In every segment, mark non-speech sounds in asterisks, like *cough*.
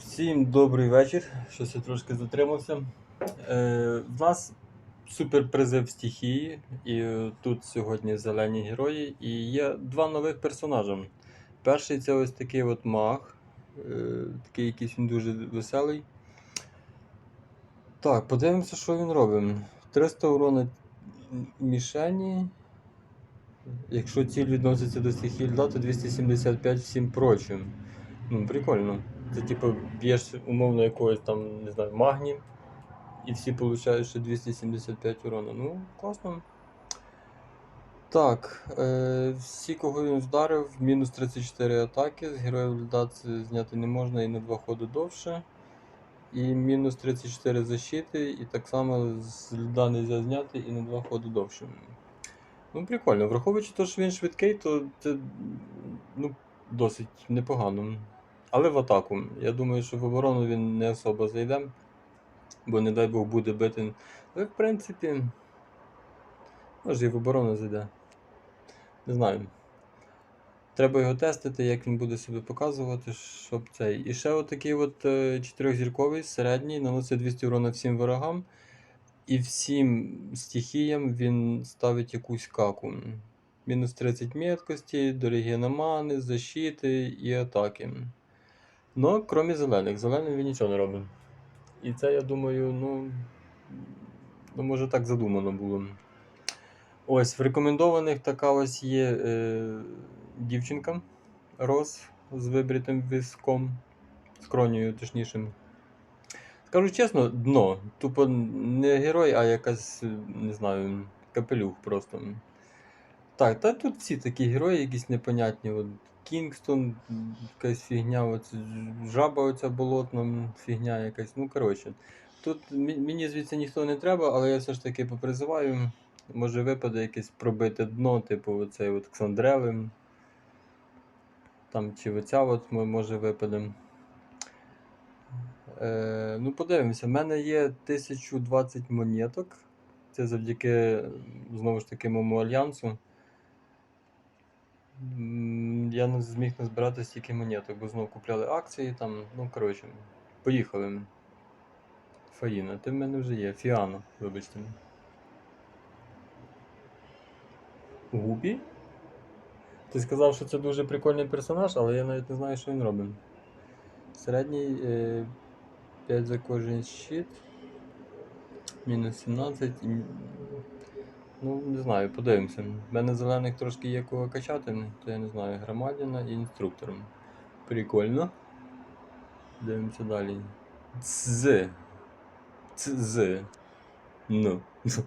Всім добрий вечір. Щось я трошки затримався. Е, в нас суперпризив стихії, і е, тут сьогодні зелені герої. І є два нових персонажа. Перший це ось такий от маг. Е, такий якийсь він дуже веселий. Так, подивимося, що він робить. 300 урона мішені. Якщо ціль відноситься до стихії льда, то 275 всім прочим. Ну, прикольно. Це типу б'єш умовно якогось там, не знаю, магні, і всі получають ще 275 урона. Ну, класно. Так, е, всі, кого він вдарив, мінус 34 атаки, з героїв льда це зняти не можна і на 2 ходи довше. І мінус 34 защити, і так само з льда не можна зняти і на 2 ходи довше. Ну, прикольно. Враховуючи те, що він швидкий, то це ну, досить непогано. Але в атаку. Я думаю, що в оборону він не особо зайде, бо не дай Бог буде бити. Але в принципі, може і в оборону зайде. Не знаю. Треба його тестити, як він буде себе показувати, щоб цей. І ще отакий от е, чотирьохзірковий, середній, наносить 200 урона всім ворогам. І всім стихіям він ставить якусь каку. Мінус 30 меткості, дорогі на мани, защити і атаки. Ну, крім зелених. Зеленим він нічого не робить. І це, я думаю, ну, ну може так задумано було. Ось, в рекомендованих така ось є е, дівчинка Рос з вибритим виском, з кронею, точніше. Скажу чесно, дно. Тупо не герой, а якась, не знаю, капелюх просто. Так, та тут всі такі герої, якісь непонятні. От Кінгстон, якась фігня, от, жаба оця болотна, фігня якась. Ну, коротше. Тут мені звідси ніхто не треба, але я все ж таки попризиваю. Може випаде якесь пробите дно, типу оцей от Ксандрели. Там чи оця от мо- може випаде. Е, ну, подивимося. В мене є 1020 монеток. Це завдяки, знову ж таки, моєму альянсу. Я не зміг назбирати стільки монеток, бо знову купляли акції там. Ну, коротше, поїхали. Фаїна, ти в мене вже є. Фіана, вибачте. Губі? Ти сказав, що це дуже прикольний персонаж, але я навіть не знаю, що він робить. Середній е, 5 за кожен щит. Мінус 17. і м- Ну, не знаю, подивимося. В мене зелених трошки є кого качати, то я не знаю, громадяна і інструктором. Прикольно. Дивимося далі. Цз. Цз. Ну. *laughs*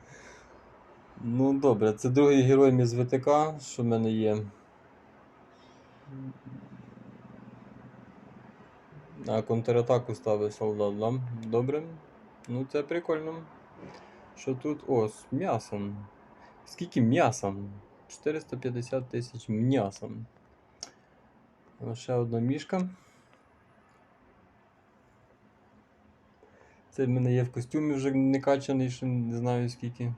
Ну, добре, це другий герой мій з ВТК, що в мене є. А контратаку ставить солдат, да? Добре. Ну це прикольно. Що тут? О, з м'ясом. Скільки м'ясом? 450 тисяч м'ясом. Ще одна мішка. Це в мене є в костюмі вже не качаний, ще не знаю скільки.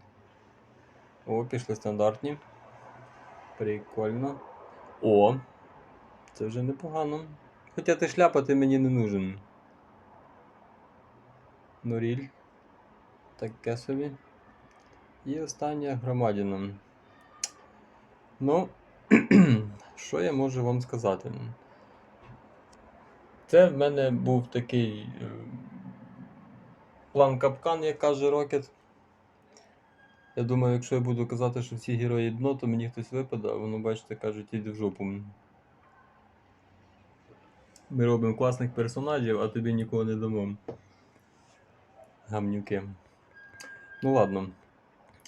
О, пішли стандартні. Прикольно. О! Це вже непогано. Хоча ти шляпа ти мені не нужен. Норіль. Таке собі. І остання громадіна. Ну, *clears throat* що я можу вам сказати? Це в мене був такий е, план капкан, як каже Рокет. Я думаю, якщо я буду казати, що всі герої дно, то мені хтось випаде, а воно, бачите, кажуть, іди в жопу. Ми робимо класних персонажів, а тобі нікого не дамо. Гамнюки. Ну ладно.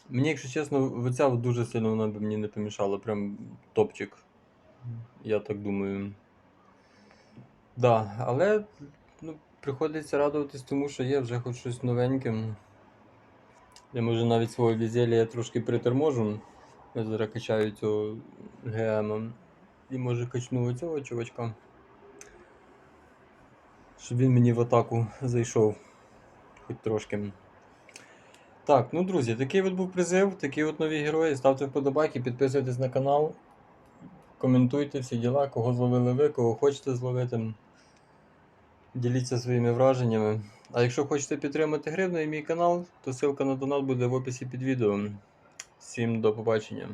Мені, якщо чесно, оця дуже сильно вона б мені не помішала. Прям топчик. Я так думаю. Да, але ну, приходиться радуватись тому, що є вже хоч щось новеньке. Я може навіть своє візелія трошки приторможу. Я зараз качаю цього ГМ. І може качну цього чувачка. Щоб він мені в атаку зайшов. Хоч трошки. Так, ну друзі, такий от був призив, такі от нові герої. Ставте вподобайки, підписуйтесь на канал, коментуйте всі діла, кого зловили ви, кого хочете зловити. Діліться своїми враженнями. А якщо хочете підтримати гривною мій канал, то ссылка на донат буде в описі під відео. Всім до побачення.